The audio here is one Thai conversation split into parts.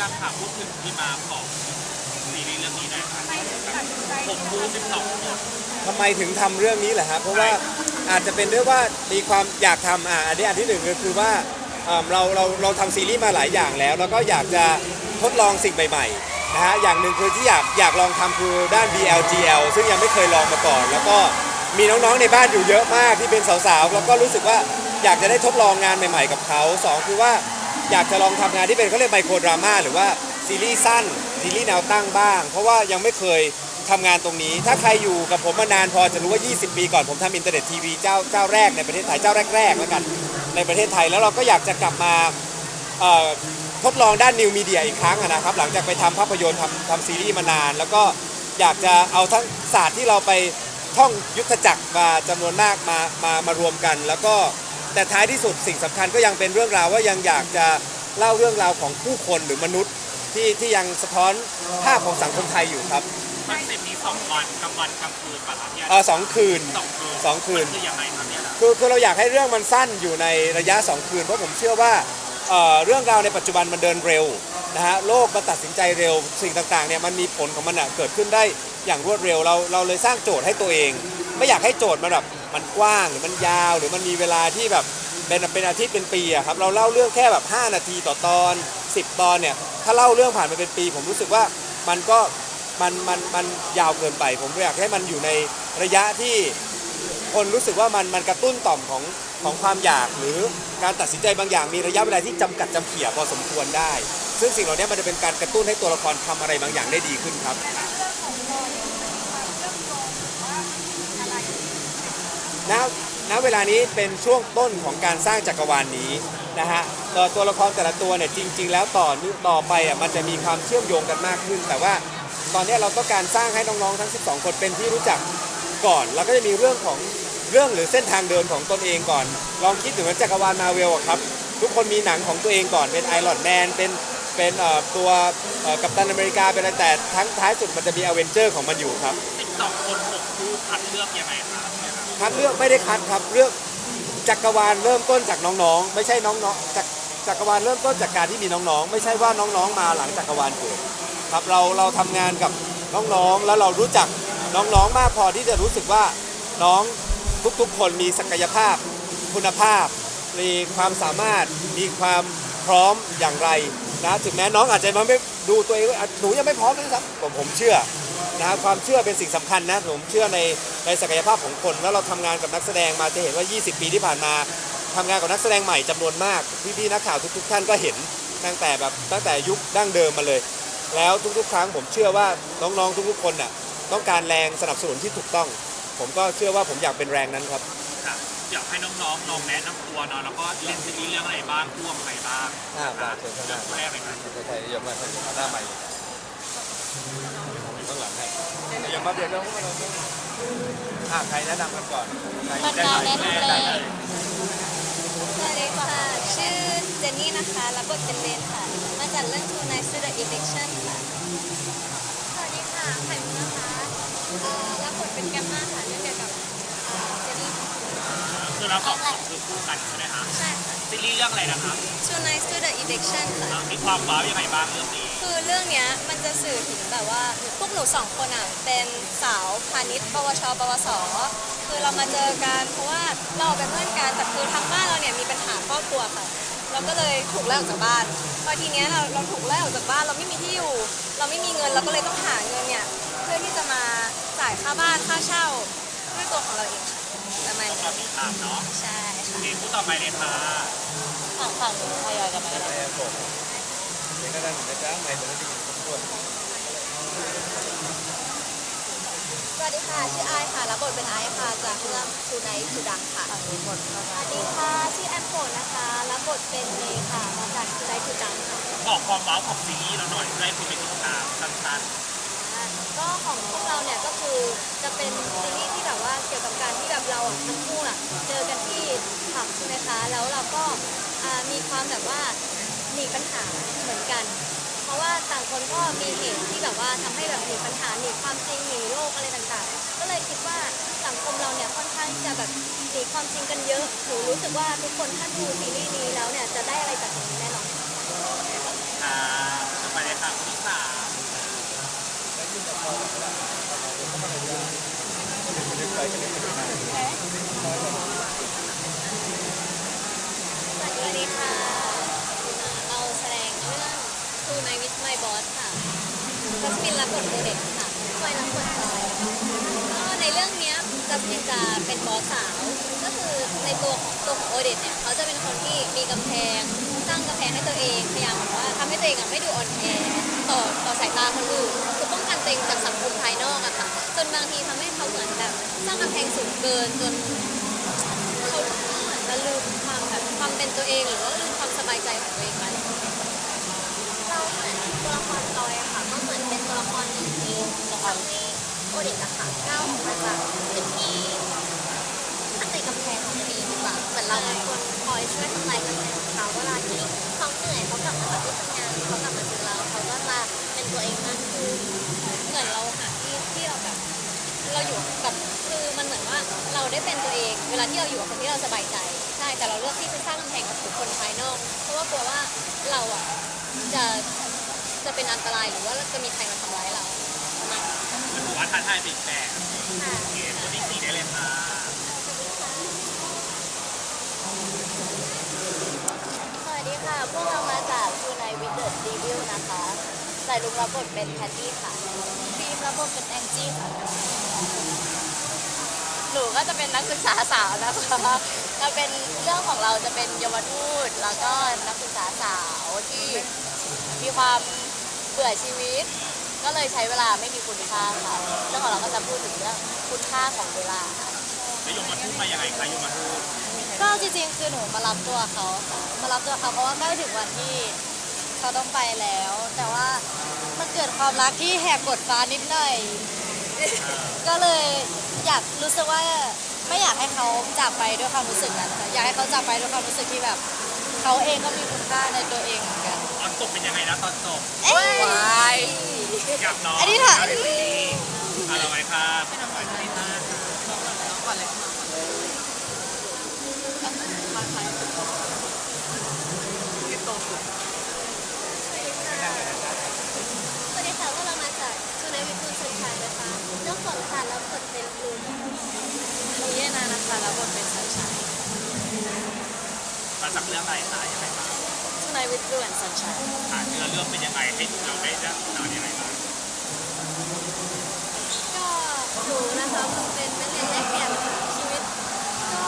ดำค่ะพูดถึงที่มาของซีรีส์เรื่องนี้หน่อยค่ะผมดู12คนทำไมถึงทำเรื่องนี้แหละครับเพราะว่าอาจจะเป็นด้วยว่ามีความอยากทำอ่าอันนี้อันที่หนึ่งก็คือว่าเอิ่มเราเราเราทำซีรีส์มาหลายอย่างแล้ว แล้วก็อยากจะทดลองสิ่งใหม่ๆนะฮะอย่างหนึ่งคือที่อยากอยากลองทำคือด้าน BLGL ซึ่งยังไม่เคยลองมาก่อน แล้วก็มีน้องๆในบ้านอยู่เยอะมากที่เป็นสาวๆแล้วก็รู้สึกว่าอยากจะได้ทดลองงานใหม่ ๆ กับเขาสองคือว่า อยากจะลองทำงานที่เป็นเขาเรียกไมโครดราม่าหรือว่าซีรีส์สั้นซีรีส์แนวตั้งบ้าง เพราะว่ายังไม่เคยทำงานตรงนี้ ถ้าใครอยู่กับผมมานานพอจะรู้ว่า 20 ปีก่อนผมทำอินเทอร์เน็ตทีวีเจ้าเจ้าแรกในประเทศไทยเจ้าแรกๆแล้วกันในประเทศไทยแล้วเราก็อยากจะกลับมาทดลองด้านนิวมีเดียอีกครั้งนะครับ หลังจากไปทำภาพยนตร์ทำทำซีรีส์มานาน แล้วก็อยากจะเอาทั้งศาสตร์ที่เราไปท่องยุทธจักรมาจำนวนมากมามามารวมกัน แล้วก็ แต่ท้ายที่สุดสิ่งสำคัญก็ยังเป็นเรื่องราวว่ายังอยากจะเล่าเรื่องราวของผู้คนหรือมนุษย์ที่ที่ยังสะท้อนภาพของสังคมไทยอยู่ครับคอนเซ็ปต์นี้สองวันกลางวันกลางคืนปะครับเนี่ยเออสองคืนสองคืนสองคืนมัคือยังไงครับเนี่ยคือคือเราอยากให้เรื่องมันสั้นอยู่ในระยะ 2 คืน เพราะผมเชื่อว่าเอ่อเรื่องราวในปัจจุบันมันเดินเร็วนะฮะโลกมันตัดสินใจเร็ว สิ่งต่างๆเนี่ยมันมีผลของมันอะเกิดขึ้นได้อย่างรวดเร็วเราเราเลยสร้างโจทย์ให้ตัวเอง ไม่อยากให้โจทย์มันแบบ มันกว้างหรือมันยาวหรือมันมีเวลาที่แบบเป็นเป็นอาทิตย์เป็นปีอะครับเราเล่าเรื่องแค่แบบ 5 นาทีต่อตอน 10 ตอนเนี่ยถ้าเล่าเรื่องผ่านไปเป็นปี ผมรู้สึกว่ามันก็มันมันมันยาวเกินไป ผมอยากให้มันอยู่ในระยะที่คนรู้สึกว่ามันมันกระตุ้นต่อมของของความอยากหรือการตัดสินใจบางอย่างมีระยะเวลาที่จำกัดจำเขี่ยพอสมควรได้ ซึ่งสิ่งเหล่านี้มันจะเป็นการกระตุ้นให้ตัวละครทำอะไรบางอย่างได้ดีขึ้นครับ ณณเวลานี้เป็นช่วงต้นของการสร้างจักรวาลนนี้นะฮะตัวตัวละครแต่ละตัวเนี่ยจริง ๆ แล้วต่อต่อไปอะมันจะมีความเชื่อมโยงกันมากขึ้น แต่ว่าตอนนี้เราต้องการสร้างให้น้องๆทั้ง 12 คนเป็นที่รู้จักก่อน แล้วก็จะมีเรื่องของเรื่องหรือเส้นทางเดินของตนเองก่อน ลองคิดถึงว่าจักรวาลมาเวลอะครับ ทุกคนมีหนังของตัวเองก่อนเป็นไอรอนแมนเป็นเป็นตัวกัปตันอเมริกาเป็นอะไรแต่ทั้งท้ายสุดมันจะมีอเวนเจอร์ของมันอยู่ครับ12คนหกคู่คัดเลือกยังไงครับ คัดเลือกไม่ได้คัดครับเลือกจักรวาลเริ่มต้นจากน้องๆ ไม่ใช่น้องๆจักจักรวาลเริ่มต้นจากการที่มีน้องๆ ไม่ใช่ว่าน้องๆมาหลังจักรวาลเกิดครับเราเราทำงานกับน้องๆแล้วเรารู้จักน้องๆมากพอที่จะรู้สึกว่าน้องทุกๆ คนมีศักยภาพ คุณภาพมีความสามารถมีความพร้อมอย่างไรนะถึงแม้น้องอาจจะมาไม่ดูตัวเองว่าหนูยังไม่พร้อมเลยครับผมผมเชื่อ นะความเชื่อเป็นสิ่งสำคัญนะผมเชื่อในในศักยภาพของคน แล้วเราทำงานกับนักแสดงมาจะเห็นว่า 20 ปีที่ผ่านมาทำงานกับนักแสดงใหม่จำนวนมากพี่ๆนักข่าวทุก ๆ ท่านก็เห็นตั้งแต่แบบตั้งแต่ยุคดั้งเดิมมาเลย แล้วทุกๆ ครั้งผมเชื่อว่าน้องๆทุกๆคนน่ะต้องการแรงสนับสนุนที่ถูกต้อง ผมก็เชื่อว่าผมอยากเป็นแรงนั้นครับครับอยากให้น้องๆลองแนะนำตัวเนาะแล้วก็เล่นซีรีส์เรื่องอะไรบ้างร่วมใครบ้างอ่าได้เชิญครับเรื่องแรกเลยครับใช่อย่ามาหน้าใหม่ข้างหลังให้ อย่ามาเบียดเราอ่าใครแนะนำกันก่อนมันดาแนะนำเลยสวัสดีค่ะ ชื่อเจนนี่นะคะ รับบทเป็นเลนค่ะ มาจากเรื่อง Two Nights to the Eviction ค่ะ สวัสดีค่ะ ไข่มุกนะคะรับบทเป็นแกมมาค่ะ เรื่องเกี่ยวกับเอ่อเจนนี่คือเราสองคนคือคู่กันใช่ไหมคะ ใช่ค่ะ ซีรีส์เรื่องอะไรนะครับ Two Nights to the Eviction ค่ะอ่ามีความว้าวยังไงบ้างเรื่องนี้คือเรื่องเนี้ยมันจะสื่อถึงแบบว่าพวกหนูสองคนอะเป็นสาวพาณิชย์ปวชปวส คือเรามาเจอกันเพราะว่าเราเป็นเพื่อนกันแต่คือทางบ้านเราเนี่ยมีปัญหาครอบครัวค่ะ เราก็เลยถูกไล่ออกจากบ้านพอทีเนี้ยเราเราถูกไล่ออกจากบ้านเราไม่มีที่อยู่ เราไม่มีเงินเราก็เลยต้องหาเงินเนี่ยเพื่อที่จะมาจ่ายค่าบ้านค่าเช่าด้วยตัวของเราเองค่ะประมาณก็นี้มีทางเนาะ ใช่ ค่ะมีคู่ต่อไปเลยค่ะฝั่งฝั่งทยอยกันไปแล้วแม่ผมเสียงดังๆนะจ๊ะไม่ต้องได้ยินทุกคนสวัสดีค่ะ ชื่อไอายค่ะ รับบทเป็นไอายค่ะ จากเรื่องทูไนท์ทูดังค่ะฝั่งนี้หมดสวัสดีค่ะ ชื่อแอมโฟนนะคะ รับบทเป็นเมย์ค่ะ มาจากทูไนท์ทูดังค่ะ บอกความว้าวของซีรีส์เราหน่อยได้คุณไปติดตามสั้นอ่า ก็ของพวกเราเนี่ยก็คือจะเป็นซีรีส์ที่แบบว่าเกี่ยวกับการที่แบบเราอะทั้งคู่อะเจอกันที่ผับใช่ไหมคะ แล้วเราก็อ่ามีความแบบว่าหนีปัญหาเหมือนกัน เพราะว่าต่างคนก็มีเหตุที่แบบว่าทำให้แบบหนีปัญหาหนีความจริงหนีโลกอะไรต่างๆ ก็เลยคิดว่าสังคมเราเนี่ยค่อนข้างจะแบบหนีความจริงกันเยอะหนูรู้สึกว่าทุกคนถ้าดูซีรีส์นี้แล้วเนี่ยจะได้อะไรจากตรงนี้แน่นอน ๆอ่า สวัสดีค่ะ เราแสดงเรื่อง To My With My Boss ค่ะจัสมินรับบทโอเด็กค่ะคอยรับบทจอยก็ในเรื่องเนี้ยจัสมินจะเป็นบอสสาว ก็คือในตัวของตัวของโอเด็กเนี่ยเขาจะเป็นคนที่มีกำแพงสร้างกำแพงให้ตัวเองพยายามแบบว่าทำให้ตัวเองอะไม่ดูอ่อนแอต่อต่อสายตาคนอื่นคือป้องกันตัวเองจากสังคมภายนอกอะค่ะจนบางทีทำให้เขาเหมือนแบบสร้างกำแพงสูงเกินจนเขาเหมือนจะลืมความแบบความเป็นตัวเองหรือว่าลืมความสบายใจของตัวเองไปเราเหมือนตัวละครจอยอะค่ะก็เหมือนเป็นตัวละครหนึ่งที่ทำให้โอเด็กอะค่ะก้าวออกมาจากจุดที่ เหมือนเราเป็นคนคอยช่วยทำลายกำแพงของเขาเวลาที่เขาเหนื่อยเขากลับมาจากที่ทำงานเขากลับมาเจอเราเขาก็จะเป็นตัวเองมากขึ้นเหมือนเราหาที่ที่เราแบบเราอยู่กับคือมันเหมือนว่าเราได้เป็นตัวเอง เวลาที่เราอยู่กับคนที่เราสบายใจใช่แต่เราเลือกที่จะสร้างกำแพงกับบุคคลภายนอก เพราะว่ากลัวว่าเราอะจะจะเป็นอันตรายหรือว่าจะมีใครมาทำร้ายเราก็ถือว่าท้าทายเป็นแบบค่ะโอเคตัวที่สี่ได้เลยค่ะ สวัสดีค่ะ พวกเรามาจากทูไนวิดเดอร์ดีวิลนะคะใส่ลุงรับบทเป็นแพตตี้ค่ะฟิล์มรับบทเป็นแองจี้ค่ะ หนูก็จะเป็นนักศึกษาสาวนะคะก็เป็นเรื่องของเราจะเป็นเยาวทูตแล้วก็นักศึกษาสาวที่มีความเบื่อชีวิต ก็เลยใช้เวลาไม่มีคุณค่าค่ะ เรื่องของเราก็จะพูดถึงเรื่องคุณค่าของเวลาค่ะ แล้วยมมาทูตมายังไงคะยมมาทูตก็จริงๆคือหนูมารับตัวเขาค่ะมารับตัวเขาเพราะว่าใกล้ถึงวันที่เขาต้องไปแล้ว แต่ว่ามันเกิดความรักที่แหกกฎฟ้านิดหน่อย ก็เลยอยากรู้สึกว่าไม่อยากให้เขาจากไปด้วยความรู้สึกนั้นค่ะอยากให้เขาจากไปด้วยความรู้สึกที่แบบเขาเองก็มีคุณค่าในตัวเองเหมือนกันตอนจบเป็นยังไงนะตอนจบเอ้ยอยากน้องอันนี้ถามอะไรดีอะไรไหมคะเป็นอะไรดีมาก สวัสดีค่ะพวกเรามาจากชูนายวิ ทูลสัญชัยนะคะเรื่องฝนค่ะแล้วกดเป็นลูกมีเยนานะคะรับบทเป็นสัญชัยมาจากเรื่องอะไรคะยังไงบ้างทูไนวิดดูแอนสัญชัยค่ะเนื้อเรื่องเป็นยังไงให้เราได้ได้นอนยังไงบ้างก็หนูนะคะเป็นนักเรียนแลกเปลี่ยนค่ะชีวิต ก็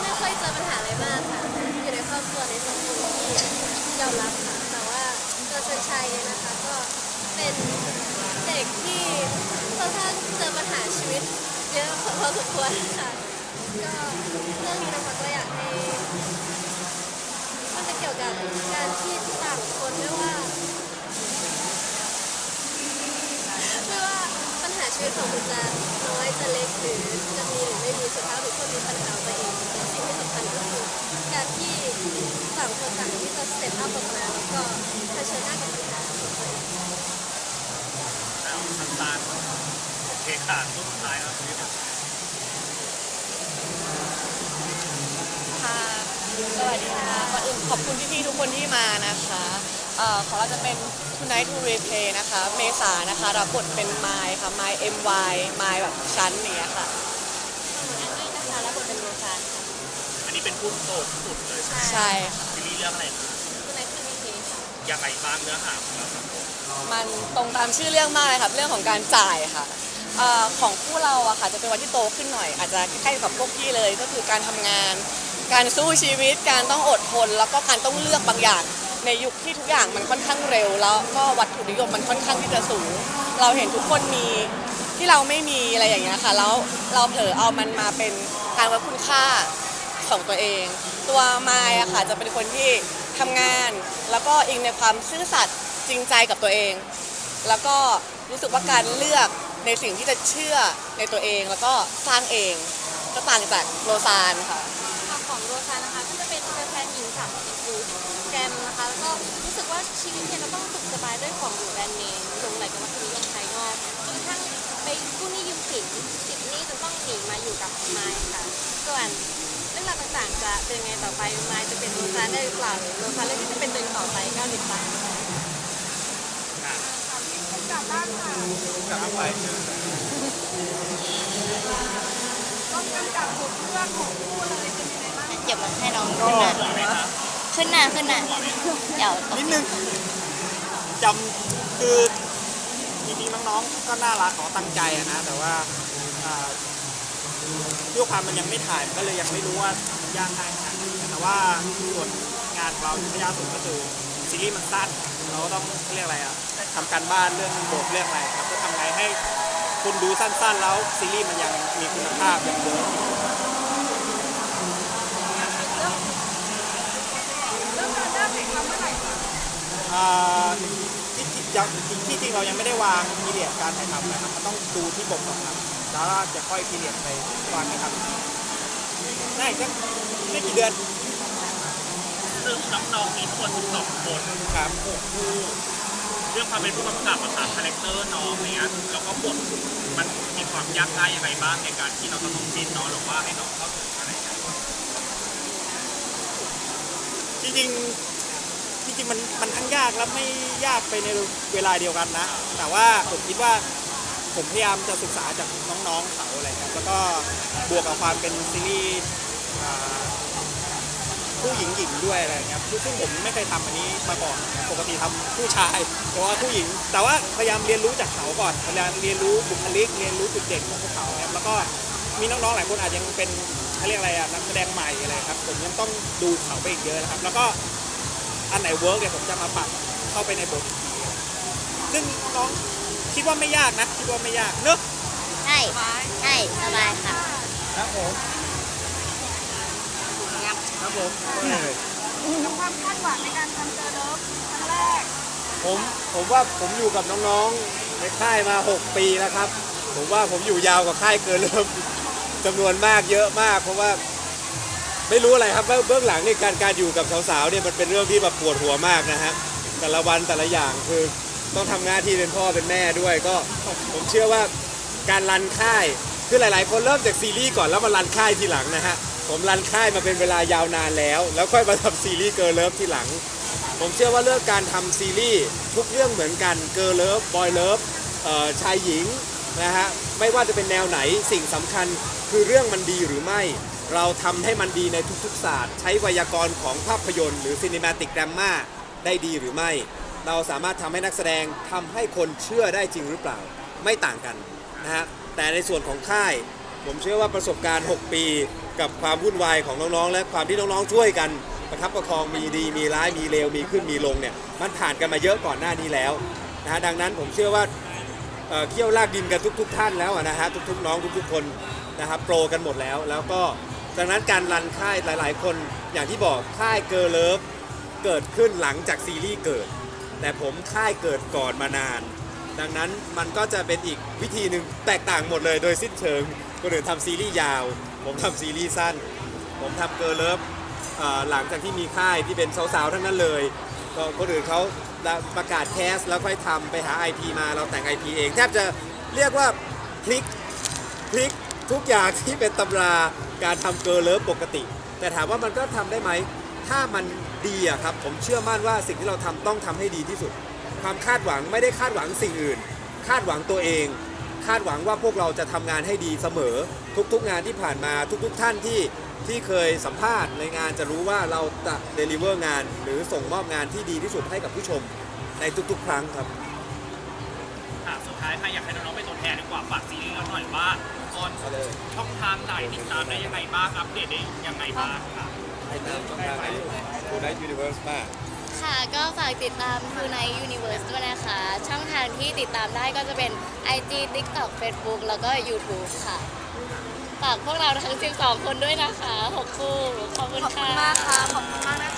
ไม่ค่อยเจอปัญหาอะไรมากค่ะอยู่ในครอบครัวในสังคมที่ยอมรับค่ะแต่ว่าตัวชนชัยเนี่ยนะคะก็ เป็นเด็กที่ค่อนข้างเจอปัญหาชีวิตเยอะพอสมควรค่ะก็เรื่องนี้นะคะก็อยากให้มันจะเกี่ยวกับการที่ต่างคนไม่ว่าไม่ว่าปัญหาชีวิตของคุณจะน้อยจะเล็กหรือจะมีหรือไม่มีสุดท้ายทุกคนมีปัญหาตัวเองแต่สิ่งที่สำคัญก็คือการที่ต่างคนต่างที่จะสเต็ปอัพออกมาแล้วก็เผชิญหน้ากับปัญหาของตัวเอง เอาสั้นๆโอเคค่ะช่วงสุดท้ายครับพี่ค่ะ สวัสดีค่ะก่อนอื่นขอบคุณพี่ๆทุกคนที่มานะคะเอ่อของเราจะเป็น Tonight to Replay นะคะ เมษานะคะรับบทเป็นไมค์ค่ะไมค์ MY ไมค์แบบชั้นอย่างเนี้ยค่ะ อันนี้นะคะรับบทเป็นโรซานค่ะอันนี้เป็นผู้โตสุดเลยใช่ไหมใช่ค่ะ ซีรีส์เรื่องอะไรคะทูไนทีวีเคค่ะยังไงบ้างเนื้อหาของเราครับ มันตรงตามชื่อเรื่องมากเลยค่ะเรื่องของการจ่ายค่ะเออของผู้เราอะค่ะจะเป็นวันที่โตขึ้นหน่อย อาจจะใกล้กับพวกพี่เลยก็คือการทำงาน การสู้ชีวิตการต้องอดทน แล้วก็การต้องเลือกบางอย่าง ในยุคที่ทุกอย่างมันค่อนข้างเร็ว แล้วก็วัตถุนิยมมันค่อนข้างที่จะสูง เราเห็นทุกคนมีที่เราไม่มีอะไรอย่างเงี้ยค่ะแล้วเราเผลอเอามันมาเป็นการวัดคุณค่า ของตัวเอง ตัวมายอะค่ะจะเป็นคนที่ทำงาน แล้วก็อิงในความซื่อสัตย์ จริงใจกับตัวเอง แล้วก็รู้สึกว่าการเลือกในสิ่งที่จะเชื่อในตัวเอง แล้วก็สร้างเองก็ต่างจากโรซานค่ะ ของโรซานนะคะก็จะเป็นแทนหญิงสาวติดฟูแกรมนะคะแล้วก็รู้สึกว่าชีวิตเนี่ยเราต้องสุขสบายด้วยของหรูแบรนด์เนมลงไหลกับวัตถุนิยมภายนอกจนกระทั่งไปกู้หนี้ยืมสินติดหนี้จนต้องหนีมาอยู่กับไม้ค่ะ ส่วนเรื่องราวต่างๆจะเป็นไงต่อไปไม้จะเป็นโรซานได้หรือเปล่าหรือโรซานเลือกที่จะเป็นตัวเองต่อไป ก็ติดตามกลับไปเดี๋ยวมันให้น้องขึ้นมาขึ้นหน้าขึ้นหน้าเดี๋ยวตกนิดนึงจำคือจริงๆน้องๆก็น่ารักเขาตั้งใจนะ แต่ว่าด้วยความมันยังไม่ถ่ายก็เลยยังไม่รู้ว่ามันยากง่ายขนาดไหนแต่ว่าส่วนงานเราที่ยากสุดก็คือ ซีรีส์มันสั้น เราก็ต้องเรียกอะไรอะทำการบ้านเรื่องบทเรื่องอะไรครับก็ทำไงให้คุณดูสั้นๆ แล้วซีรีส์มันยังมีคุณภาพยังเวิร์กอ่าที่ที่ยังที่จริงเรายังไม่ได้วางพีเรียดการถ่ายทำนะครับมันต้องดูที่บทก่อนครับแล้วจะค่อยพีเรียดไปวางนะครับได้ก็ไม่กี่เดือน ซึ่งน้องๆมีทั้งหมด12คนครับ6คู่เรื่องความเป็นผู้กำกับอะค่ะคาแรคเตอร์น้องเนี้ยแล้วก็บทมันมีความยากง่ายยังไงบ้างในการที่เราจะต้องจิ้นน้องหรือว่าให้น้องเข้าถึงอะไรอย่างเงี้ยจริงๆจริงๆมันมันทั้งยากและไม่ยากไปในเวลาเดียวกันนะ แต่ว่าผมคิดว่าผมพยายามจะศึกษาจากน้องๆเขาอะไรครับแล้วก็บวกกับความเป็นซีรีส์อ่า ผู้หญิงหญิงด้วยอะไรเงี้ยซึ่งผมไม่เคยทำอันนี้มาก่อนปกติทำผู้ชายแต่ว่าผู้หญิง แต่ว่าพยายามเรียนรู้จากเขาก่อนพยายามเรียนรู้บุคลิกเรียนรู้จุดเด่นของพวกเขาครับแล้วก็มีน้องๆหลายคนอาจยังเป็นเขาเรียกอะไรอะนักแสดงใหม่อะไรครับผมยังต้องดูเขาไปอีกเยอะนะครับ แล้วก็อันไหนเวิร์กเนี่ยผมจะมาปรับเข้าไปในบทอีกทีซึ่งน้องๆคิดว่าไม่ยากนะคิดว่าไม่ยากเนอะใช่ใช่สบายค่ะครับผม ครับผมความคาดหวังในการทำเจอเลิฟครั้งแรกผมผมว่าผมอยู่กับน้องๆในค่ายมา 6 ปีแล้วครับ ผมว่าผมอยู่ยาวกว่าค่ายเกินเริ่มจำนวนมากเยอะมาก เพราะว่าไม่รู้อะไรครับเบื้องเบื้องหลังนี่การการอยู่กับสาวๆเนี่ยมันเป็นเรื่องที่แบบปวดหัวมากนะฮะแต่ละวันแต่ละอย่างคือต้องทำหน้าที่เป็นพ่อเป็นแม่ด้วยก็ ผมเชื่อว่าการรันค่ายคือหลายๆ คนเริ่มจากซีรีส์ก่อนแล้วมารันค่ายทีหลังนะฮะ ผมรันค่ายมาเป็นเวลายาวนานแล้ว แล้วค่อยมาทำซีรีส์เกิร์ลเลิฟทีหลัง ผมเชื่อว่าเรื่องการทำซีรีส์ทุกเรื่องเหมือนกันเกิร์ลเลิฟบอยเลิฟชายหญิงนะฮะไม่ว่าจะเป็นแนวไหนสิ่งสำคัญคือเรื่องมันดีหรือไม่ เราทำให้มันดีในทุกๆศาสตร์ ใช้ไวยากรณ์ของภาพยนตร์หรือซีนิมาติกแกรมมาได้ดีหรือไม่ เราสามารถทำให้นักแสดงทำให้คนเชื่อได้จริงหรือเปล่า ไม่ต่างกันนะฮะแต่ในส่วนของค่าย ผมเชื่อว่าประสบการณ์ 6 ปี กับความวุ่นวายของน้องๆ และความที่น้องๆช่วยกันประคับประคองมีดีมีร้ายมีเลวมีขึ้นมีลงเนี่ยมันผ่านกันมาเยอะก่อนหน้านี้แล้วนะฮะดังนั้นผมเชื่อว่าเอ่อเขี้ยวลากดินกันทุก ๆ ท่านแล้วอะนะฮะทุกๆน้องทุกๆคนนะครับโปรกันหมดแล้ว แล้วก็ดังนั้นการรันค่ายหลาย ๆ คนอย่างที่บอกค่ายเกิร์ลเลิฟเกิดขึ้นหลังจากซีรีส์เกิด แต่ผมค่ายเกิดก่อนมานาน ดังนั้นมันก็จะเป็นอีกวิธีหนึ่งแตกต่างหมดเลยโดยสิ้นเชิงคนอื่นทำซีรีส์ยาว ผมทำซีรีส์สั้น ผมทำเกิร์ลเลิฟหลังจากที่มีค่ายที่เป็นสาวๆทั้งนั้นเลยก็คนอื่นเขาประกาศแคสแล้วค่อยทำไปหา IP มาเราแต่ง IP เองแทบจะเรียกว่าพลิกพลิกทุกอย่างที่เป็นตำราการทำเกิร์ลเลิฟปกติ แต่ถามว่ามันก็ทำได้ไหม ถ้ามันดีอะครับ ผมเชื่อมั่นว่าสิ่งที่เราทำต้องทำให้ดีที่สุด ความคาดหวังไม่ได้คาดหวังสิ่งอื่น คาดหวังตัวเอง คาดหวังว่าพวกเราจะทำงานให้ดีเสมอ ทุกๆงานที่ผ่านมาทุก ๆ ท่านที่ที่เคยสัมภาษณ์ในงานจะรู้ว่าเราจะเดลิเวอร์งาน หรือส่งมอบงานที่ดีที่สุดให้กับผู้ชมในทุก ๆ ครั้งครับค่ะสุดท้ายค่ะอยากให้น้องๆเป็นตัวแทนดีกว่าฝากซีรีส์เราหน่อยว่าออนช่องทางไหนติดตามได้ยังไงบ้างอัปเดตได้ยังไงบ้างค่ะ ให้ตามช่องทางไหนดูได้ยูนิเวอร์สมาก ค่ะก็ฝากติดตาม True Night Universe ด้วยนะคะ ช่องทางที่ติดตามได้ก็จะเป็น IG TikTok Facebook แล้วก็ YouTube ค่ะ ฝากพวกเราทั้ง 12 คนด้วยนะคะ 6 คู่ ขอบคุณขอบคุค่ะ ณมากค่ะ ขอบคุณมากนะคะ